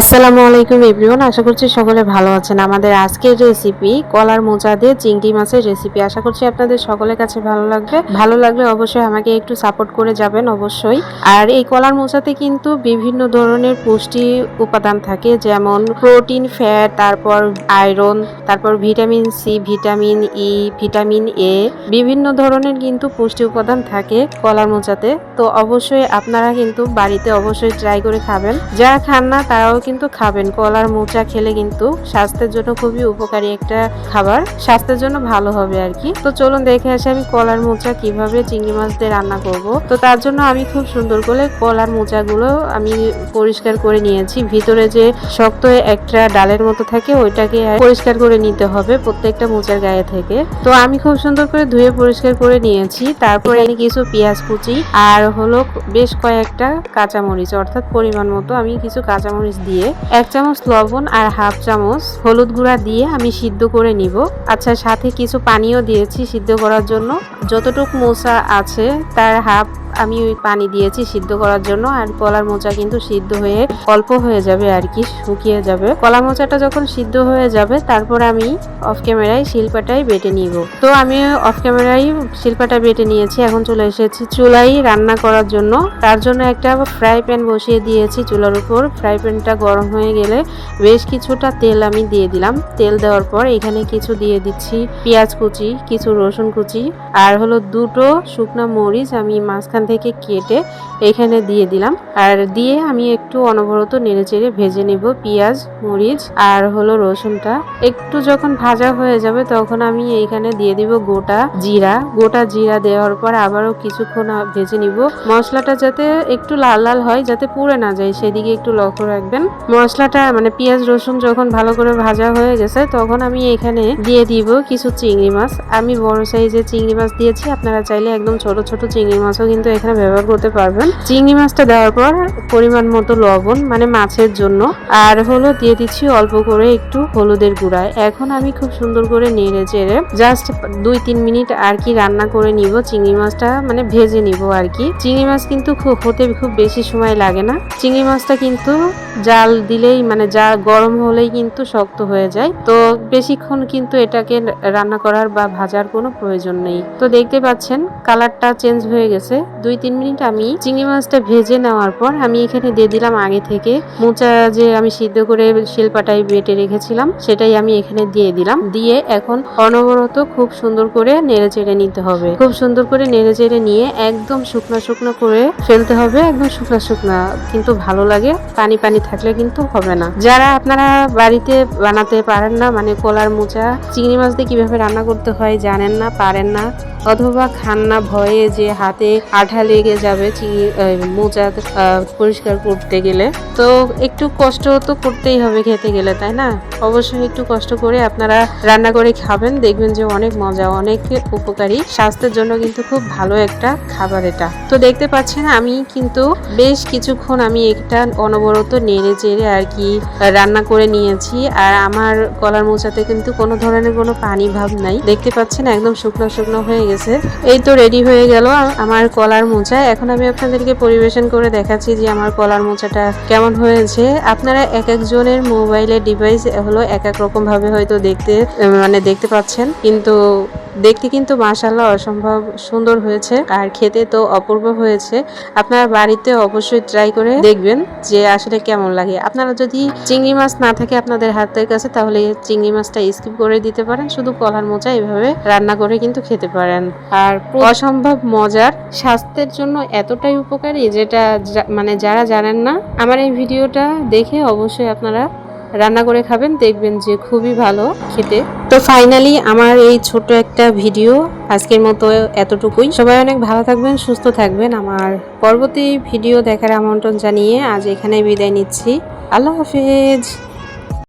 আসসালামু আলাইকুম এভরিওয়ান, আশা করছি সকলে ভালো আছেন। আমাদের আজকের রেসিপি কলার মোচা দিয়ে চিংড়ি মাছের রেসিপি আশা করছি আপনাদের সকলের কাছে ভালো লাগবে। ভালো লাগলে অবশ্যই আমাকে একটু সাপোর্ট করে যাবেন, অবশ্যই। আর এই কলার মোচাতে কিন্তু বিভিন্ন ধরনের পুষ্টি উপাদান থাকে, যেমন প্রোটিন ফ্যাট তারপর আয়রন তারপর vitamin C vitamin E vitamin A বিভিন্ন ধরনের কিন্তু পুষ্টি উপাদান থাকে কলার মোচাতে তো অবশ্যই আপনারা কিন্তু বাড়িতে অবশ্যই ট্রাই করে খাবেন। যারা খান না, তারাও কিন্তু খাবেন। কলার মোচা খেলে কিন্তু স্বাস্থ্যের জন্য খুবই উপকারী একটা খাবার। স্বাস্থ্যের জন্য ভালো হবে আর কি। তো চলুন দেখে আসি আমি কলার মোচা কীভাবে চিংড়ি মাছ দিয়ে রান্না করব। তো তার জন্য আমি খুব সুন্দর করে কলার মোচাগুলো আমি পরিষ্কার করে নিয়েছি। ভিতরে যে শক্ত একটা ডালের মতো থাকে, ওইটাকে পরিষ্কার করে নিতে হবে প্রত্যেকটা মোচার গায়ে থেকে। তো আমি খুব সুন্দর করে ধুয়ে পরিষ্কার করে নিয়েছি। তারপরে আমি কিছু পেঁয়াজ কুচি আর হলো বেশ কয়েকটা কাঁচামরিচ, অর্থাৎ পরিমাণ মতো আমি কিছু কাঁচামরিচ দিয়ে এক চামচ লবণ আর হাফ চামচ হলুদ গুঁড়া দিয়ে আমি সিদ্ধ করে নিব। আচ্ছা সাথে কিছু পানিও দিয়েছি সিদ্ধ করার জন্য। যতটুক মোচা আছে, তার হাফ আমি ওই পানি দিয়েছি সিদ্ধ করার জন্য আর কলার মোচা কিন্তু সিদ্ধ হয়ে অল্প হয়ে যাবে আর কি, শুকিয়ে যাবে। কলা মোচাটা যখন সিদ্ধ হয়ে যাবে, তারপর আমি অফ ক্যামেরায় শিল্পাটাই বেটে নিব। তো আমি অফ ক্যামেরায় শিল্পাটা বেটে নিয়েছি, এখন চলে এসেছি চুলাই রান্না করার জন্য। তার জন্য একটা ফ্রাই প্যান বসিয়ে দিয়েছি চুলার উপর। ফ্রাই প্যানটা গরম হয়ে গেলে বেশ কিছুটা তেল আমি দিয়ে দিলাম। তেল দেওয়ার পর এখানে কিছু দিয়ে দিচ্ছি পেঁয়াজ কুচি, কিছু রসুন কুচি আর হলো দুটো শুকনো মরিচ আমি মাঝখান থেকে কেটে এখানে দিয়ে দিলাম। আর দিয়ে আমি একটু অনবরত নেড়েচেড়ে ভেজে নেব পেঁয়াজ, মরিচ আর হলো রসুনটা। একটু যখন ভাজা হয়ে যাবে তখন আমি এইখানে দিয়ে দিব গোটা জিরা। গোটা জিরা দেওয়ার পর আবারও কিছুক্ষণ ভেজে নিব। মশলাটা যাতে একটু লাল লাল হয়, যাতে পুড়ে না যায়, সেদিকে একটু লক্ষ্য রাখবেন। মশলাটা মানে পেঁয়াজ, রসুন যখন ভালো করে ভাজা হয়ে গেছে তখন আমি এখানে দিয়ে দিব কিছু চিংড়ি মাছ। আমি বড় সাইজের চিংড়ি মাছ দিয়েছি। আপনারা চাইলে একদম ছোট ছোট চিংড়ি মাছও কিন্তু এখানে ব্যবহার করতে পারবেন। চিংড়ি মাছটা দেওয়ার পর পরিমাণ মতো লবণ মানে মাছের জন্য। আর হলো দিয়ে দিচ্ছি অল্প করে একটু হলুদের গুঁড়া। এখন আমি খুব সুন্দর করে নেড়ে চেড়ে জাস্ট দুই তিন মিনিট আর কি রান্না করে নিব। চিংড়ি মাছটা মানে ভেজে নিব আর কি। চিংড়ি মাছ কিন্তু খুব হতে খুব বেশি সময় লাগে না। চিংড়ি মাছটা কিন্তু জাল দিলেই মানে যা গরম হলেই কিন্তু শক্ত হয়ে যায়। তো বেশিক্ষণ কিন্তু এটাকে রান্না করার বা ভাজার কোনো প্রয়োজন নেই। তো দেখতে পাচ্ছেন কালারটা চেঞ্জ হয়ে গেছে। দুই তিন মিনিট আমি চিংড়ি মাছটা ভেজে নেওয়ার পর আমি এখানে দিয়ে দিলাম আগে থেকে মোচা যে আমি সিদ্ধ করে শিলপাটায় বেটে রেখেছিলাম, সেটাই আমি এখানে দিয়ে দিলাম। দিয়ে এখন অনবরত খুব সুন্দর করে নেড়ে চেড়ে নিতে হবে। খুব সুন্দর করে নেড়ে চেড়ে নিয়ে একদম শুকনো শুকনো করে ফেলতে হবে, একদম শুকনো শুকনা। কিন্তু ভালো লাগে, পানি পানি থাকলে কিন্তু হবে না। যারা আপনারা বাড়িতে বানাতে পারেন না মানে কলার মোচা, চিংড়ি মাছ দিয়ে কীভাবে রান্না করতে হয় জানেন না, পারেন না। অথবা খান না ভয়ে যে হাতে আঠা লেগে যাবে আহ, পরিষ্কার করতে গেলে। তো একটু কষ্ট তো করতেই হবে খেতে গেলে তাই না? অবশ্যই একটু কষ্ট করে আপনারা রান্না করে খাবেন দেখবেন যে অনেক মজা অনেক উপকারী। স্বাস্থ্যের জন্য কিন্তু খুব ভালো একটা খাবার এটা। তো দেখতে পাচ্ছেন আমি কিন্তু বেশ কিছুক্ষণ আমি একটা অনবরত নেড়ে চেড়ে আর কি রান্না করে নিয়েছি। আর আমার কলার মোচাতে কিন্তু কোনো ধরনের কোনো পানি ভাব নাই। দেখতে পাচ্ছেন একদম শুকনো শুকনো হয়ে গেছে। এই তো রেডি হয়ে গেল আমার কলার মোচা। এখন আমি আপনাদেরকে পরিবেশন করে দেখাচ্ছি যে আমার কলার মোচাটা কেমন হয়েছে। আপনারা এক একজনের মোবাইলের ডিভাইস হলো এক এক রকম ভাবে হয়তো দেখতে মানে দেখতে পাচ্ছেন। কিন্তু দেখতে কিন্তু মাশাল্লাহ অসম্ভব সুন্দর হয়েছে। আর খেতে তো অপূর্ব হয়েছে। আপনারা বাড়িতে অবশ্যই ট্রাই করে দেখবেন যে আসলে কেমন লাগে। আপনারা যদি চিংড়ি মাছ না থাকে আপনাদের হাতের কাছে, তাহলে চিংড়ি মাছটা স্কিপ করে দিতে পারেন। শুধু কলার মোচা এভাবে রান্না করে কিন্তু খেতে পারেন। আর অসম্ভব মজার স্বাস্থ্যের জন্য এতটাই উপকারী যেটা মানে যারা জানেন না, আমার এই ভিডিওটা দেখে অবশ্যই আপনারা রান্না করে খাবেন, দেখবেন যে খুবই ভালো খেতে। তো ফাইনালি আমার এই ছোট একটা ভিডিও আজকের মতো এতটুকুই। সবাই অনেক ভালো থাকবেন, সুস্থ থাকবেন। আমার পরবর্তী ভিডিও দেখার আমন্ত্রণ জানিয়ে আজ এখানে বিদায় নিচ্ছি। আল্লাহ হাফেজ।